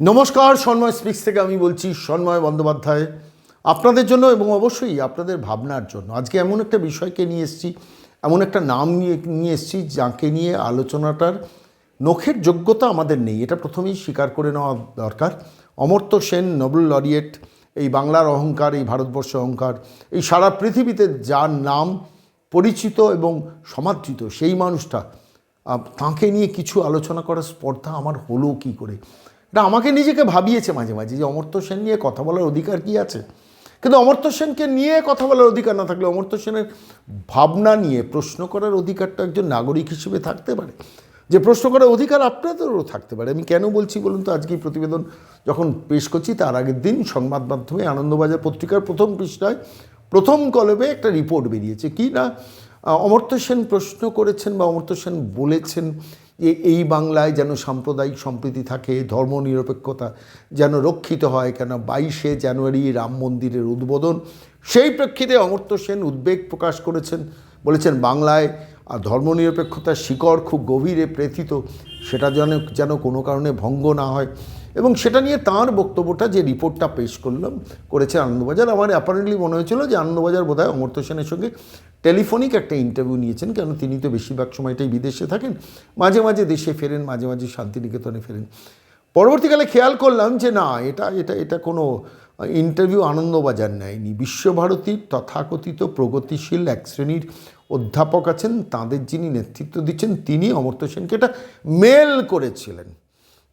নমস্কার, সন্ময় স্পিক্স থেকে আমি বলছি সন্ময় বন্দ্যোপাধ্যায়। আপনাদের জন্য এবং অবশ্যই আপনাদের ভাবনার জন্য। আজকে এমন একটা বিষয়কে নিয়ে এসেছি, এমন একটা নাম নিয়ে নিয়ে এসেছি যাকে নিয়ে আলোচনাটার নখের যোগ্যতা আমাদের নেই। এটা প্রথমেই স্বীকার করে নেওয়া দরকার। অমর্ত্য সেন, নোবেল লরিয়েট, এই বাংলার অহংকার, এই ভারতবর্ষ অহংকার, এই সারা পৃথিবীতে যার নাম পরিচিত এবং সমাদৃত, সেই মানুষটা তাঁকে নিয়ে কিছু আলোচনা করার স্পর্ধা আমার হলো কি করে? এটা আমাকে নিজেকে ভাবিয়েছে মাঝে মাঝে যে অমর্ত্য সেন নিয়ে কথা বলার অধিকার কি আছে? কিন্তু অমর্ত্য সেনকে নিয়ে কথা বলার অধিকার না থাকলে অমর্ত্য সেনের ভাবনা নিয়ে প্রশ্ন করার অধিকারটা একজন নাগরিক হিসেবে থাকতে পারে। যে প্রশ্ন করার অধিকার আপনাদেরও থাকতে পারে। আমি কেন বলছি বলুন তো? আজকে প্রতিবেদন যখন পেশ করছি, তার আগের দিন সংবাদ মাধ্যমে আনন্দবাজার পত্রিকার প্রথম পৃষ্ঠায় প্রথম কলবে একটা রিপোর্ট বেরিয়েছে। কি না? অমর্ত্য সেন প্রশ্ন করেছেন বা অমর্ত্য সেন বলেছেন যে এই বাংলায় যেন সাম্প্রদায়িক সম্প্রীতি থাকে ধর্মনিরপেক্ষতা যেন রক্ষিত হয়, কেন বাইশে জানুয়ারি রাম মন্দিরের উদ্বোধন। সেই প্রেক্ষিতে অমর্ত্য সেন উদ্বেগ প্রকাশ করেছেন, বলেছেন বাংলায় আর ধর্মনিরপেক্ষতার শিকড় খুব গভীরে প্রেথিত, সেটা যেন যেন কোনো কারণে ভঙ্গ না হয়। এবং সেটা নিয়ে তাঁর বক্তব্যটা যে রিপোর্টটা পেশ করলাম, করেছে আনন্দবাজার। আমার অ্যাপারেন্টলি মনে হয়েছিল যে আনন্দবাজার বোধহয় অমর্ত্য সেনের সঙ্গে টেলিফোনিক একটা ইন্টারভিউ নিয়েছেন, কেন তিনি তো বেশিরভাগ সময়টাই বিদেশে থাকেন। মাঝে মাঝে দেশে ফেরেন, মাঝে মাঝে শান্তিনিকেতনে ফেরেন। পরবর্তীকালে খেয়াল করলাম যে না, এটা এটা এটা কোনো ইন্টারভিউ আনন্দবাজার নেয়নি। বিশ্বভারতীর তথাকথিত প্রগতিশীল এক শ্রেণির অধ্যাপক আছেন, তাদের যিনি নেতৃত্ব দিচ্ছেন, তিনি অমর্ত্য সেনকে এটা মেল করেছিলেন।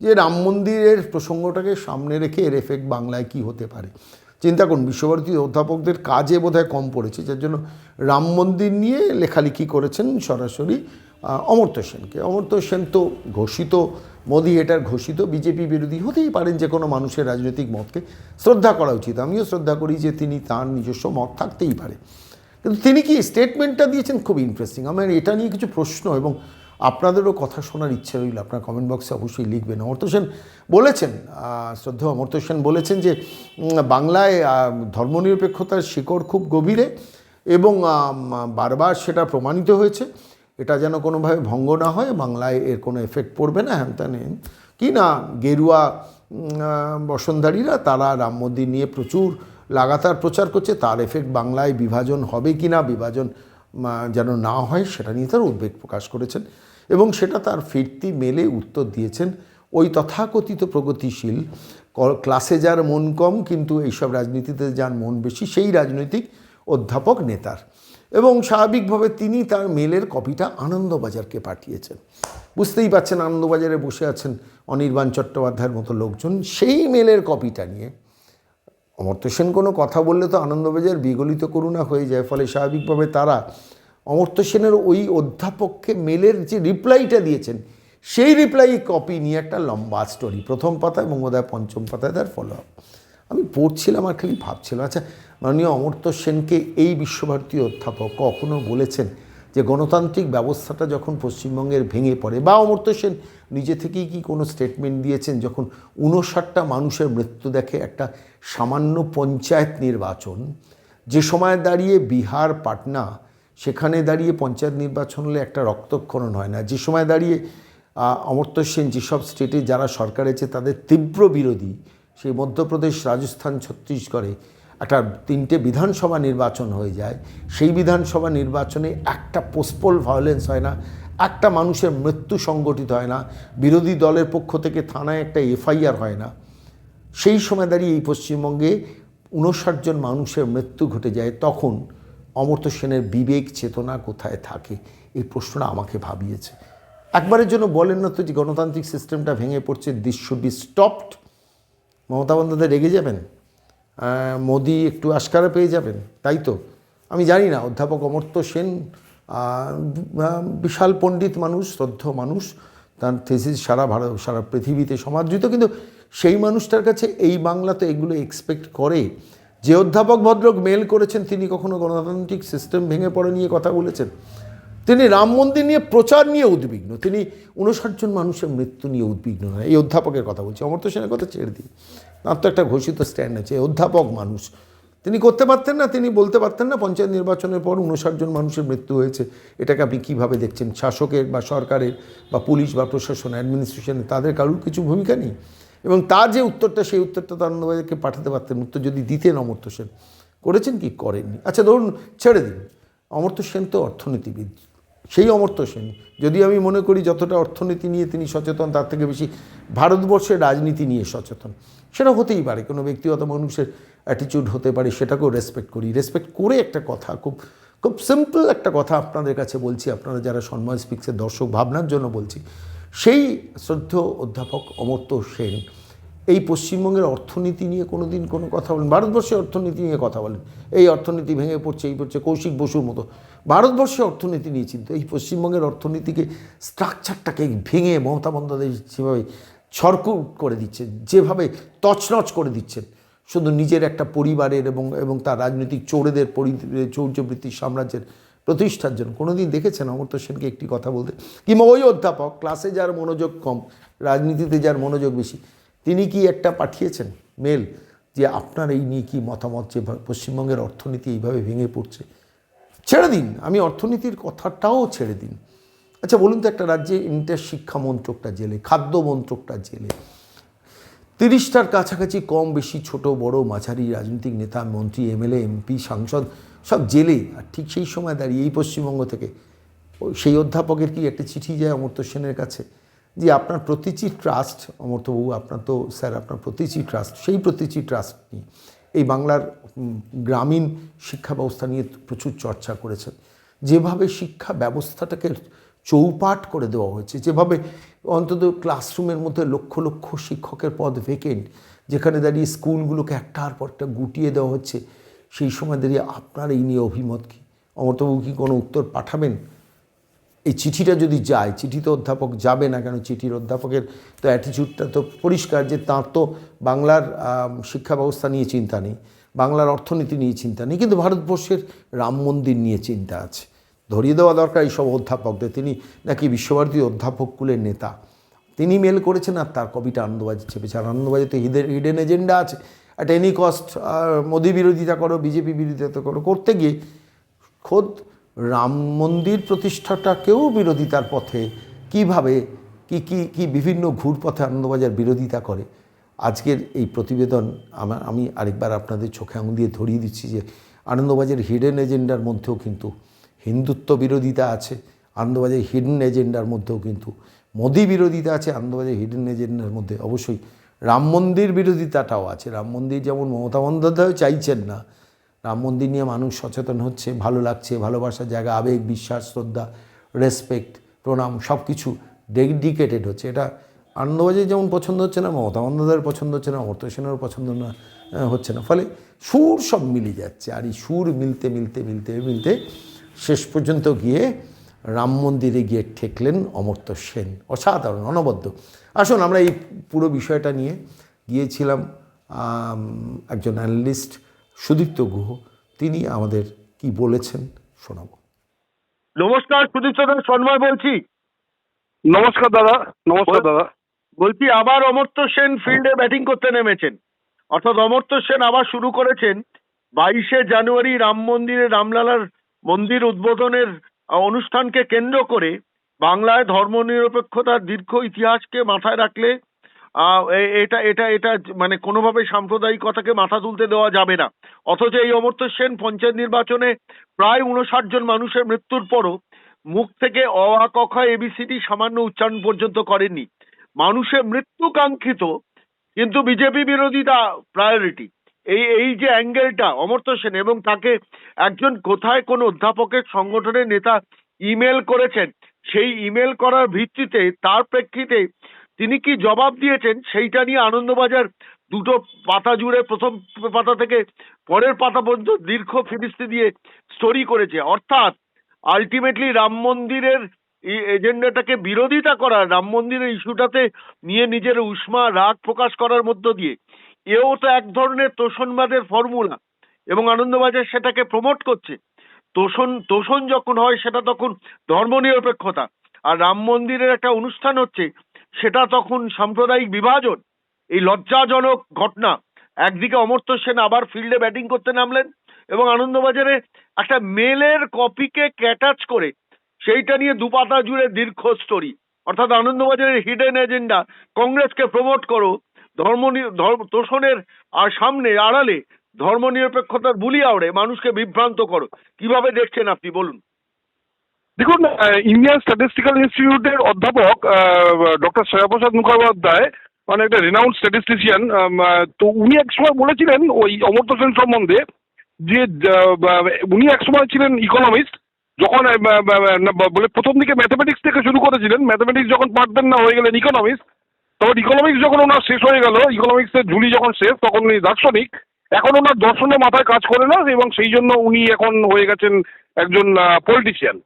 যে রাম মন্দিরের প্রসঙ্গটাকে সামনে রেখে এর এফেক্ট বাংলায় কি হতে পারে? চিন্তা করুন, বিশ্বভারতীর অধ্যাপকদের কাজে বোধহয় কম পড়েছে, যার জন্য রাম মন্দির নিয়ে লেখালেখি করেছেন সরাসরি অমর্ত্য সেনকে। অমর্ত্য সেন তো ঘোষিত, মোদি এটার ঘোষিত, বিজেপি বিরোধী হতেই পারেন যে কোনো মানুষের রাজনৈতিক মতকে শ্রদ্ধা করা উচিত। আমিও শ্রদ্ধা করি যে তিনি তার নিজস্ব মত থাকতেই পারে। কিন্তু তিনি কি স্টেটমেন্টটা দিয়েছেন? খুব ইন্টারেস্টিং আমার এটা নিয়ে কিছু প্রশ্ন এবং আপনাদেরও কথা শোনার ইচ্ছে রইল আপনার কমেন্ট বক্সে অবশ্যই লিখবেন। অমর্ত্য সেন বলেছেন আহ, শ্রদ্ধেয় অমর্ত্য সেন বলেছেন যে বাংলায় ধর্মনিরপেক্ষতার শিকড় খুব গভীরে এবং বারবার সেটা প্রমাণিত হয়েছে। এটা যেন কোনোভাবে ভঙ্গ না হয় বাংলায় এর কোনো এফেক্ট পড়বে না হ্যান ত্যান। কি না গেরুয়া বসনধারীরা তারা রাম মন্দির নিয়ে প্রচুর লাগাতার প্রচার করছে তার এফেক্ট বাংলায় বিভাজন হবে কি না বিভাজন যেন না হয় সেটা নিয়ে তার উদ্বেগ প্রকাশ করেছেন। এবং সেটা তার ফিরতি মেলে উত্তর দিয়েছেন। ওই তথাকথিত প্রগতিশীল ক্লাসে যার মন কম, কিন্তু এইসব রাজনীতিতে যার মন বেশি, সেই রাজনৈতিক অধ্যাপক নেতার। এবং স্বাভাবিকভাবে তিনি তার মেলের কপিটা আনন্দবাজারকে পাঠিয়েছেন। বুঝতেই পারছেন, আনন্দবাজারে বসে আছেন অনির্বাণ চট্টোপাধ্যায়ের মতো লোকজন। সেই মেলের কপিটা নিয়ে অমর্ত্য সেন কোনো কথা বললে তো আনন্দবাজার বিগলিত করুণা হয়ে যায়। ফলে স্বাভাবিকভাবে তারা অমর্ত্য সেনের ওই অধ্যাপককে মেলের যে রিপ্লাইটা দিয়েছেন, সেই রিপ্লাই কপি নিয়ে একটা লম্বা স্টোরি প্রথম পাতা এবং বোধহয় পঞ্চম পাতায়, তার ফলো আপ আমি পড়ছিলাম আর খালি ভাবছিলাম আচ্ছা মাননীয় অমর্ত্য সেনকে এই বিশ্বভারতী অধ্যাপক কখনো বলেছেন যে গণতান্ত্রিক ব্যবস্থাটা যখন পশ্চিমবঙ্গের ভেঙে পড়ে, বা অমর্ত্য সেন নিজে থেকেই কি কোনো স্টেটমেন্ট দিয়েছেন, যখন উনষাটটা মানুষের মৃত্যু দেখে একটা সামান্য পঞ্চায়েত নির্বাচন, যে সময় দাঁড়িয়ে বিহার, পাটনা সেখানে দাঁড়িয়ে পঞ্চায়েত নির্বাচন হলে একটা রক্তক্ষরণ হয় না। যে সময় দাঁড়িয়ে অমর্ত্য সেন যেসব স্টেটে যারা সরকার আছে, তাদের তীব্র বিরোধী, সেই মধ্যপ্রদেশ, রাজস্থান, ছত্তিশগড়ে একটা তিনটে বিধানসভা নির্বাচন হয়ে যায়। সেই বিধানসভা নির্বাচনে একটা পোস্টপোল ভায়োলেন্স হয় না, একটা মানুষের মৃত্যু সংগঠিত হয় না, বিরোধী দলের পক্ষ থেকে থানায় একটা এফআইআর হয় না। সেই সময় দাঁড়িয়ে এই পশ্চিমবঙ্গে উনষাট জন মানুষের মৃত্যু ঘটে যায়, তখন অমর্ত্য সেনের বিবেক চেতনা কোথায় থাকে? এই প্রশ্নটা আমাকে ভাবিয়েছে। একবারের জন্য বলেন না তো যে গণতান্ত্রিক সিস্টেমটা ভেঙে পড়ছে this should be stopped Mamata Bandyopadhyay রেগে যাবেন। মোদি একটু আশকারা পেয়ে যাবেন, তাই তো? আমি জানি না, অধ্যাপক অমর্ত্য সেন বিশাল পণ্ডিত মানুষ, শ্রদ্ধ মানুষ, তার থেসিস সারা ভারত, সারা পৃথিবীতে সমাদৃত, কিন্তু সেই মানুষটার কাছে এই বাংলা তো এগুলো এক্সপেক্ট করে। যে অধ্যাপক ভদ্রক মেল করেছেন, তিনি কখনো গণতান্ত্রিক সিস্টেম ভেঙে পড়ে নিয়ে কথা বলেছেন। তিনি রাম মন্দির নিয়ে প্রচার নিয়ে উদ্বিগ্ন। তিনি উনষাট জন মানুষের মৃত্যু নিয়ে উদ্বিগ্ন। নয় এই অধ্যাপকের কথা বলছি। অমর্ত্য সেনের কথা ছেড়ে দিই। তার তো একটা ঘোষিত স্ট্যান্ড আছে অধ্যাপক মানুষ। তিনি করতে পারতেন না, তিনি বলতে পারতেন না, পঞ্চায়েত নির্বাচনের পর উনষাট জন মানুষের মৃত্যু হয়েছে। এটাকে আপনি কীভাবে দেখছেন? শাসকের বা সরকারের বা পুলিশ বা প্রশাসন অ্যাডমিনিস্ট্রেশনের তাদের কারুর কিছু ভূমিকা নেই? এবং তার যে উত্তরটা, সেই উত্তরটা তো আনন্দবাজারকে পাঠাতে পারতেন। উত্তর যদি দিতেন অমর্ত্য সেন। করেছেন কি? করেননি। আচ্ছা ধরুন, ছেড়ে দিন। অমর্ত্য সেন তো অর্থনীতিবিদ। সেই অমর্ত্য সেন। যদি আমি মনে করি যতটা অর্থনীতি নিয়ে তিনি সচেতন, তার থেকে বেশি ভারতবর্ষের রাজনীতি নিয়ে সচেতন। সেটা হতেই পারে। কোনো ব্যক্তিগত মানুষের অ্যাটিটিউড হতে পারে, সেটাকেও রেসপেক্ট করি। রেসপেক্ট করে একটা কথা, খুব খুব সিম্পল একটা কথা আপনাদের কাছে বলছি। আপনারা যারা সন্ময় স্পিক্সের দর্শক, ভাবনার জন্য বলছি। সেই শ্রদ্ধেয় অধ্যাপক অমর্ত্য সেন এই পশ্চিমবঙ্গের অর্থনীতি নিয়ে কোনো দিন কোনো কথা বলেন, ভারতবর্ষের অর্থনীতি নিয়ে কথা বলেন। এই অর্থনীতি ভেঙে পড়ছে, এই পড়ছে কৌশিক বসুর মতো। ভারতবর্ষের অর্থনীতি নিয়ে চিন্তা এই পশ্চিমবঙ্গের অর্থনীতিকে স্ট্রাকচারটাকে ভেঙে মমতা বন্দ্যোপাধ্যায় যেভাবে ছরকুট করে দিচ্ছেন যেভাবে তছনছ করে দিচ্ছেন, শুধু নিজের একটা পরিবারের এবং এবং তার রাজনৈতিক চোরেদের পরি, চৌর্যবৃত্তির সাম্রাজ্যের প্রতিষ্ঠার জন্য। কোনোদিন দেখেছেন অমর্ত্য সেনকে একটি কথা বলতে? কিংবা ওই অধ্যাপক, ক্লাসে যার মনোযোগ কম, রাজনীতিতে যার মনোযোগ বেশি, তিনি কি একটা পাঠিয়েছেন মেল যে আপনার এই নিয়ে কি মতামত যে পশ্চিমবঙ্গের অর্থনীতি এইভাবে ভেঙে পড়ছে? ছেড়ে দিন, আমি অর্থনীতির কথাটাও ছেড়ে দিন। আচ্ছা বলুন তো একটা রাজ্যে ইন্টার শিক্ষা মন্ত্রকটা জেলে, খাদ্য মন্ত্রকটা জেলে। তিরিশটার কাছাকাছি কম বেশি ছোট বড় মাঝারি রাজনৈতিক নেতা, মন্ত্রী, এমএলএ, এমপি, সাংসদ সব জেলে আর ঠিক সেই সময় দাঁড়িয়ে, এই পশ্চিমবঙ্গ থেকে, ওই সেই অধ্যাপকের কি একটা চিঠি যায় অমর্ত্য সেনের কাছে? যে আপনার প্রতিচি ট্রাস্ট, অমর্ত্যবাবু, আপনার তো স্যার, আপনার প্রতিচি ট্রাস্ট, সেই প্রতিচি ট্রাস্ট নিয়ে, এই বাংলার গ্রামীণ শিক্ষা ব্যবস্থা নিয়ে প্রচুর চর্চা করেছেন। যেভাবে শিক্ষা ব্যবস্থাটাকে চৌপাট করে দেওয়া হয়েছে, যেভাবে অন্তত ক্লাসরুমের মধ্যে লক্ষ লক্ষ শিক্ষকের পদ ভেকেন্ট যেখানে দাঁড়িয়ে স্কুলগুলোকে একটার পর একটা গুটিয়ে দেওয়া হচ্ছে সেই সময় দাঁড়িয়ে আপনার এই নিয়ে অভিমত কি? অমর্তবাবু কি কোনো উত্তর পাঠাবেন? এই চিঠিটা যদি যায়, চিঠি তো অধ্যাপক যাবে না কেন? চিঠির অধ্যাপকের তো অ্যাটিটিউডটা তো পরিষ্কার যে তাঁর তো বাংলার শিক্ষা ব্যবস্থা নিয়ে চিন্তা নেই, বাংলার অর্থনীতি নিয়ে চিন্তা নেই, কিন্তু ভারতবর্ষের রাম মন্দির নিয়ে চিন্তা আছে। ধরিয়ে দেওয়া দরকার এইসব অধ্যাপকদের। তিনি নাকি বিশ্বভারতী অধ্যাপক অধ্যাপককুলের নেতা। তিনি মেল করেছেন আর তার কবিটা আনন্দবাজি চেপেছে আর আনন্দবাজিতে হিডেন হিডেন এজেন্ডা আছে। অ্যাট এনি কস্ট মোদী বিরোধিতা করো, বিজেপি বিরোধিতা করো, করতে গিয়ে খোদ রাম মন্দির প্রতিষ্ঠাটাকেও বিরোধিতার পথে কীভাবে, কি কি কি বিভিন্ন ঘুরপথে আনন্দবাজার বিরোধিতা করে? আজকের এই প্রতিবেদন আমার আমি আরেকবার আপনাদের চোখে আঙুল দিয়ে ধরিয়ে দিচ্ছি যে আনন্দবাজার হিডেন এজেন্ডার মধ্যেও কিন্তু হিন্দুত্ব বিরোধিতা আছে, আনন্দবাজার হিডেন এজেন্ডার মধ্যেও কিন্তু মোদী বিরোধিতা আছে, আনন্দবাজার হিডেন এজেন্ডার মধ্যে অবশ্যই রাম মন্দির বিরোধিতাটাও আছে। রাম মন্দির যেমন মমতা বন্দ্যোপাধ্যায় চাইছেন না, রাম মন্দির নিয়ে মানুষ সচেতন হচ্ছে, ভালো লাগছে ভালোবাসার জায়গা, আবেগ, বিশ্বাস, শ্রদ্ধা রেসপেক্ট প্রণাম সব কিছু ডেডিকেটেড হচ্ছে। এটা আনন্দবাজার যেমন পছন্দ হচ্ছে না, মমতা বন্দ্যোপাধ্যায়ের পছন্দ হচ্ছে না, অমর্ত্য সেনেরও পছন্দ না হচ্ছে না। ফলে সুর সব মিলে যাচ্ছে, আর এই সুর মিলতে মিলতে মিলতে মিলতে শেষ পর্যন্ত গিয়ে রাম মন্দিরে গিয়ে ঠেকলেন অমর্ত্য সেন। অসাধারণ, অনবদ্য। আসুন, আমরা এই পুরো বিষয়টা নিয়ে গিয়েছিলাম একজন অ্যানালিস্ট সুদীপ্ত গুহ। তিনি আমাদের কি বলেছেন শোনাবো। নমস্কার, সুদীপ্ত সন্ময় বলছি। নমস্কার দাদা নমস্কার দাদা। বলছি, আবার অমর্ত্য সেন ফিল্ডে ব্যাটিং করতে নেমেছেন। অর্থাৎ অমর্ত্য সেন আবার শুরু করেছেন বাইশে জানুয়ারি রাম মন্দিরে রামলালার মন্দির উদ্বোধনের অনুষ্ঠানকে কেন্দ্র করে বাংলায় ধর্মনিরপেক্ষতার দীর্ঘ ইতিহাসকে মাথায় রাখলে এটা এটা এটা মানে কোনোভাবে সাম্প্রদায়িকতাকে মাথা তুলতে দেওয়া যাবে না। অথচ এই অমর্ত্য সেন পঞ্চায়েত নির্বাচনে প্রায় উনষাট জন মানুষের মৃত্যুর পরও মুখ থেকে অ, আ, ক, খ এবিসিডি সামান্য উচ্চারণ পর্যন্ত করেননি। মানুষের মৃত্যু কাঙ্ক্ষিত কিন্তু বিজেপি বিরোধিতা প্রায়োরিটি এই এই যে অ্যাঙ্গেলটা, অমর্ত্য সেন এবং তাকে একজন কোথায় কোন অধ্যাপকের সংগঠনের নেতা ইমেল করেছেন, সেই ইমেল করার ভিত্তিতে, তার প্রেক্ষিতে তিনি কি জবাব দিয়েছেন, সেইটা নিয়ে আনন্দবাজার দুটো পাতা জুড়ে প্রথম পাতা থেকে পরের পাতা পর্যন্ত দীর্ঘ ফিরিস্তি দিয়ে স্টোরি করেছে। অর্থাৎ আলটিমেটলি রাম মন্দিরের এজেন্ডাটাকে বিরোধিতা করা, রাম মন্দিরের ইস্যুটাতে নিয়ে নিজের উষ্মা রাগ প্রকাশ করার মধ্য দিয়ে। এও তো এক ধরনের তোষণবাদের ফর্মুলা এবং আনন্দবাজার সেটাকে প্রমোট করছে। তোষণ তোষণ যখন হয়, সেটা তখন ধর্মনিরপেক্ষতা। আর রাম মন্দিরের একটা অনুষ্ঠান হচ্ছে, সেটা তখন সাম্প্রদায়িক বিভাজন। এই লজ্জাজনক ঘটনা। একদিকে অমর্ত্য সেন আবার ফিল্ডে ব্যাটিং করতে নামলেন এবং আনন্দবাজারে একটা মেলের কপিকে ক্যাটাচ করে, সেইটা নিয়ে দুপাতা জুড়ে দীর্ঘ স্টোরি অর্থাৎ আনন্দবাজারের হিডেন এজেন্ডা কংগ্রেসকে প্রমোট করো ধর্ম ধর্ম তোষণের আর সামনে আড়ালে ধর্মনিরপেক্ষতার বুলি আওড়ে মানুষকে বিভ্রান্ত করো। কীভাবে দেখছেন আপনি? বলুন। দেখুন ইন্ডিয়ান স্ট্যাটিস্টিক্যাল ইনস্টিটিউটের অধ্যাপক ডক্টর শ্রেয়াপ্রসাদ মুখোপাধ্যায় মানে একটা রেনাউন্ড স্ট্যাটিস্টিশিয়ান তো উনি এক সময় বলেছিলেন ওই অমর্ত্য সেন সম্বন্ধে যে উনি এক সময় ছিলেন ইকোনমিস্ট যখন বলে প্রথম দিকে ম্যাথামেটিক্স থেকে শুরু করেছিলেন। ম্যাথামেটিক্স যখন পারতেন না, হয়ে গেলেন ইকোনমিক্স তখন ইকোনমিক্স যখন ওনার শেষ হয়ে গেল ইকোনমিক্সের ঝুলি যখন শেষ, তখন উনি দার্শনিক। এখন ওনার দর্শনে মাথায় কাজ করে না, এবং সেই জন্য উনি এখন হয়ে গেছেন একজন পলিটিশিয়ান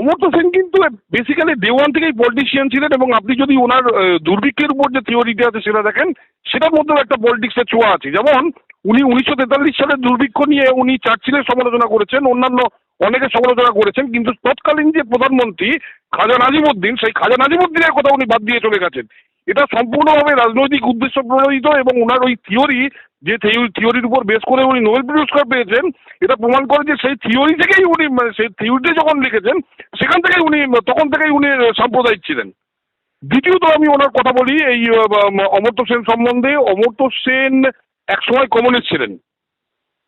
অমর্ত্য সেন কিন্তু বেসিক্যালি দেওয়ান থেকেই পলিটিশিয়ান ছিলেন, এবং আপনি যদি ওনার দুর্ভিক্ষের উপর যে থিওরিটা আছে সেটা দেখেন, সেটার মধ্যেও একটা পলিটিক্সের ছোঁয়া আছে। যেমন উনি উনিশশো তেতাল্লিশ সালের দুর্ভিক্ষ নিয়ে উনি চার্চিলের সমালোচনা করেছেন, অন্যান্য অনেকের সমালোচনা করেছেন, কিন্তু তৎকালীন যে প্রধানমন্ত্রী খাজা নাজিমুদ্দিন, সেই খাজা নাজিমুদ্দিনের কথা উনি বাদ দিয়ে চলে গেছেন। এটা সম্পূর্ণভাবে রাজনৈতিক উদ্দেশ্য প্রণোদিত এবং ওনার ওই থিওরি যে থিওরির উপর বেস করে উনি নোবেল পুরস্কার পেয়েছেন, এটা প্রমাণ করে যে সেই থিওরি থেকেই উনি মানে সেই থিওরিতে যখন লিখেছেন, সেখান থেকেই উনি, তখন থেকেই উনি সাম্প্রদায়িক ছিলেন। দ্বিতীয়ত আমি ওনার কথা বলি, এই অমর্ত্য সেন সম্বন্ধে অমর্ত্য সেন একসময় কমিউনিস্ট ছিলেন।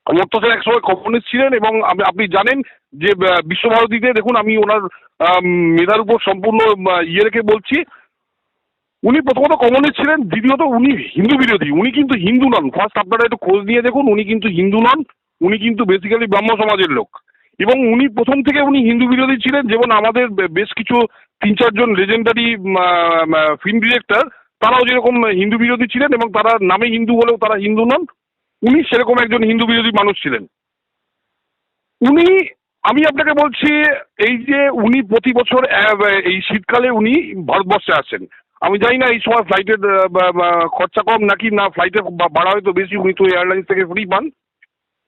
অমর্ত্য সেন একসময় কমিউনিস্ট ছিলেন এবং আপনি জানেন যে বিশ্বভারতীতে দেখুন আমি ওনার মেধার উপর সম্পূর্ণ ইয়ে রেখে বলছি উনি প্রথমত কমিউনিস্ট ছিলেন, দ্বিতীয়ত উনি হিন্দু বিরোধী। উনি কিন্তু হিন্দু নন। ফার্স্ট আপনারা একটু খোঁজ নিয়ে দেখুন, উনি কিন্তু হিন্দু নন, উনি কিন্তু বেসিক্যালি ব্রাহ্ম সমাজের লোক। এবং উনি প্রথম থেকে উনি হিন্দু বিরোধী ছিলেন, যেমন আমাদের বেশ কিছু তিন চারজন লেজেন্ডারি ফিল্ম ডিরেক্টর তারাও যেরকম হিন্দু বিরোধী ছিলেন এবং তারা নামে হিন্দু হলেও তারা হিন্দু নন, উনি সেরকম একজন হিন্দু বিরোধী মানুষ ছিলেন। উনি, আমি আপনাকে বলছি, এই যে উনি প্রতি বছর এই শীতকালে উনি ভারতবর্ষে আসেন। আমি জানি না এই সময় ফ্লাইটের খরচা কম নাকি না ফ্লাইটের ভাড়া হয়তো বেশি, উনি তো এয়ারলাইন্স থেকে ফ্রি পান।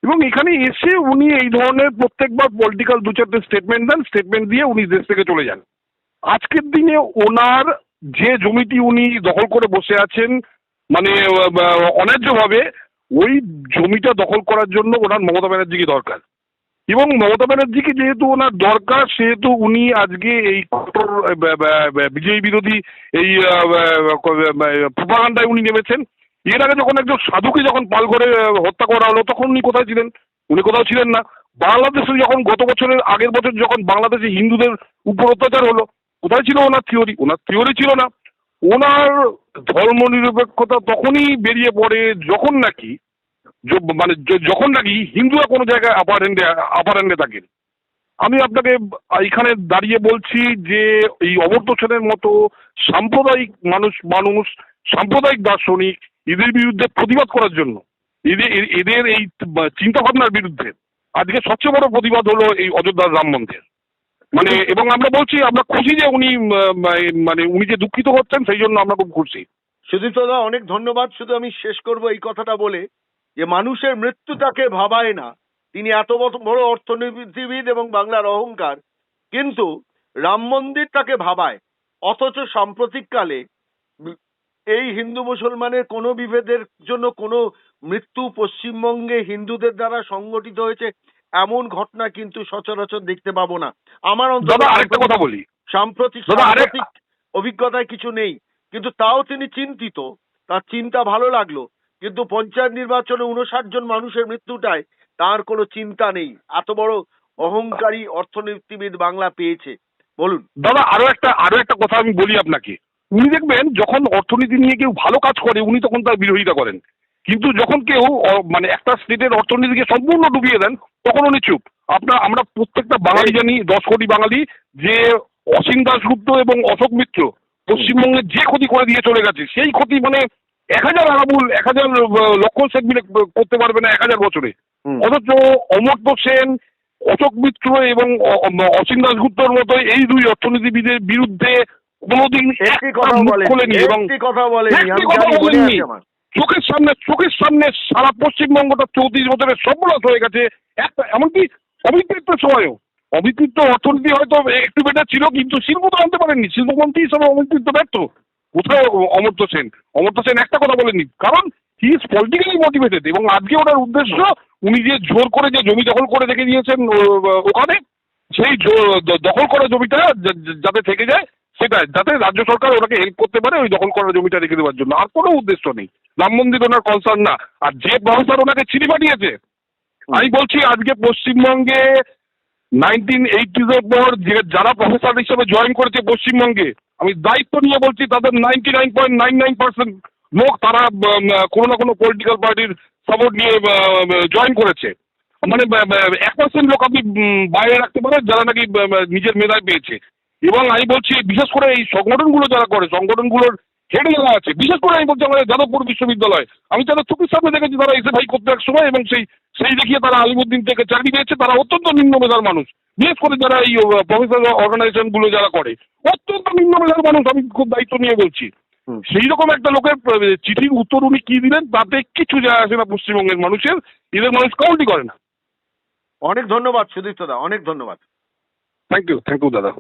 এবং এখানে এসে উনি এই ধরনের প্রত্যেকবার পলিটিক্যাল দু চারটে স্টেটমেন্ট দেন স্টেটমেন্ট দিয়ে উনি দেশ থেকে চলে যান। আজকের দিনে ওনার যে জমিটি উনি দখল করে বসে আছেন মানে অন্যায্যভাবে, ওই জমিটা দখল করার জন্য ওনার মমতা ব্যানার্জিকে দরকার। এবং মমতা ব্যানার্জিকে যেহেতু ওনার দরকার, সেহেতু উনি আজকে এই কঠোর বিজয়ী বিরোধী এই প্রপাগান্ডায় উনি নেমেছেন। এর আগে যখন একজন সাধুকে যখন পাল করে হত্যা করা হলো, তখন উনি কোথায় ছিলেন? উনি কোথাও ছিলেন না। বাংলাদেশে যখন গত বছরের আগের বছর যখন বাংলাদেশে হিন্দুদের উপর অত্যাচার হলো, কোথায় ছিল ওনার থিওরি? ওনার থিওরি ছিল না। ওনার ধর্ম নিরপেক্ষতা তখনই বেরিয়ে পড়ে, যখন নাকি মানে যখন নাকি হিন্দুরা কোনো জায়গায় আপার হ্যান্ডে আপার হ্যান্ডে থাকেন, আমি আপনাকে এখানে দাঁড়িয়ে বলছি যে এই অমর্ত্য সেনের মতো সাম্প্রদায়িক মানুষ মানুষ, সাম্প্রদায়িক দার্শনিক, এদের বিরুদ্ধে প্রতিবাদ করার জন্য, এদের এদের এই চিন্তা ভাবনার বিরুদ্ধে আজকে সবচেয়ে বড় প্রতিবাদ হলো এই অযোধ্যার রাম মন্দির। মানে এবং আমরা বলছি, আমরা খুশি যে উনি মানে উনি যে দুঃখিত হচ্ছেন, সেই জন্য আমরা খুব খুশি। সুদীপ্তদা, অনেক ধন্যবাদ। শুধু আমি শেষ করব এই কথাটা বলে। যে মানুষের মৃত্যু তাকে ভাবায় না। তিনি এত বড়- অর্থনীতিবিদ এবং বাংলার অহংকার। কিন্তু রাম মন্দির তাকে ভাবায়। অথচ সাম্প্রতিককালে এই হিন্দু মুসলমানের কোনো বিভেদের জন্য কোনো মৃত্যু পশ্চিমবঙ্গে হিন্দুদের দ্বারা সংগঠিত হয়েছে এমন ঘটনা কিন্তু সচরাচর দেখতে পাবো না। আমার অন্তত আরেকটা কথা বলি। সাম্প্রতিক সাম্প্রতিক অভিজ্ঞতায় কিছু নেই। কিন্তু তাও তিনি চিন্তিত। তার চিন্তা ভালো লাগল। কিন্তু পঞ্চায়েত নির্বাচনে উনষাট জন মানুষের মৃত্যুটায় তার কোনো চিন্তা নেই। এত বড় অহংকারী অর্থনীতিবিদ বাংলা পেয়েছে। বলুন। দাদা, আরও একটা আরও একটা কথা আমি বলি আপনাকে। উনি দেখবেন, যখন অর্থনীতি নিয়ে কেউ ভালো কাজ করে, উনি তখন তার বিরোধিতা করেন। কিন্তু যখন কেউ মানে একটা স্টেটের অর্থনীতিকে সম্পূর্ণ ডুবিয়ে দেন, তখন উনি চুপ। আপনার আমরা প্রত্যেকটা বাঙালি জানি, দশ কোটি বাঙালি, যে অসীম দাসগুপ্ত এবং অশোক মিত্র পশ্চিমবঙ্গের যে ক্ষতি করে দিয়ে চলে গেছে, সেই ক্ষতি মানে এক হাজার আরাবুল এক হাজার আহ, লক্ষ শেখ মিলে করতে পারবে না এক হাজার বছরে। অথচ অমর্ত্য সেন অশোক মিত্র এবং অসীম দাশগুপ্তর মতো এই দুই অর্থনীতিবিদের বিরুদ্ধে কোনোদিন একটি কথা বলেন এবং কথা বলেনি চোখের সামনে চোখের সামনে সারা পশ্চিমবঙ্গটা চৌত্রিশ বছরের সর্বনাশ হয়ে গেছে। একটা এমনকি অমিতৃত্বের সময়ও অমিতৃত্ব অর্থনীতি হয়তো একটু বেটার ছিল কিন্তু শিল্প তো আনতে পারেননি। শিল্পমন্ত্রী হিসাবে অমিতৃত্ব ব্যর্থ। কোথায় অ- অমর্ত্য সেন? অমর্ত্য সেন একটা কথা বলেননি। কারণ হি ইজ পলিটিক্যালি মোটিভেটেড এবং আজকে ওনার উদ্দেশ্য উনি যে জোর করে যে জমি দখল করে রেখে দিয়েছেন ওখানে সেই দখল করা জমিটা যাতে থেকে যায় সেটা যাতে রাজ্য সরকার ওনাকে হেল্প করতে পারে ওই দখল করা জমিটা রেখে দেওয়ার জন্য। আর কোনো উদ্দেশ্য নেই। রাম মন্দির ওনার কনসার্ন না। আর যে প্রফেসর ওনাকে চিনি পাঠিয়েছে আমি বলছি আজকে পশ্চিমবঙ্গে নাইনটিন এইটিজের পর যে যারা প্রফেসর হিসেবে জয়েন করেছে পশ্চিমবঙ্গে আমি দায়িত্ব নিয়ে বলছি, তাদের ninety nine point nine nine percent লোক তারা কোনো না কোনো পলিটিক্যাল পার্টির সাপোর্ট নিয়ে জয়েন করেছে। মানে এক পার্সেন্ট লোক আপনি বাইরে রাখতে পারেন, যারা নাকি নিজের মেধায় পেয়েছে। এবং আমি বলছি, বিশেষ করে এই সংগঠনগুলো যারা করে, সংগঠনগুলোর হেডে যারা আছে। বিশেষ করে আমি বলছি আমাদের যাদবপুর বিশ্ববিদ্যালয়। আমি তাদের চোখের সামনে দেখেছি তারা এসে ভাই করতে এক সময় এবং সেই সেই দেখিয়ে তারা আলিমুদ্দিন থেকে চাকরি পেয়েছে। তারা অত্যন্ত নিম্ন মেধার মানুষ। বিশেষ করে যারা এই প্রফেসর অর্গানাইজেশনগুলো যারা করে অত্যন্ত নিম্ন মেধার মানুষ আমি খুব দায়িত্ব নিয়ে বলছি। সেই রকম একটা লোকের চিঠির উত্তর উনি কি দিলেন তাতে কিছু যায় আসে না পশ্চিমবঙ্গের মানুষের। এদের মানুষ কাউন্টই করে না। অনেক ধন্যবাদ সুদীপ্ত দা অনেক ধন্যবাদ। থ্যাংক ইউ থ্যাংক ইউ দাদা।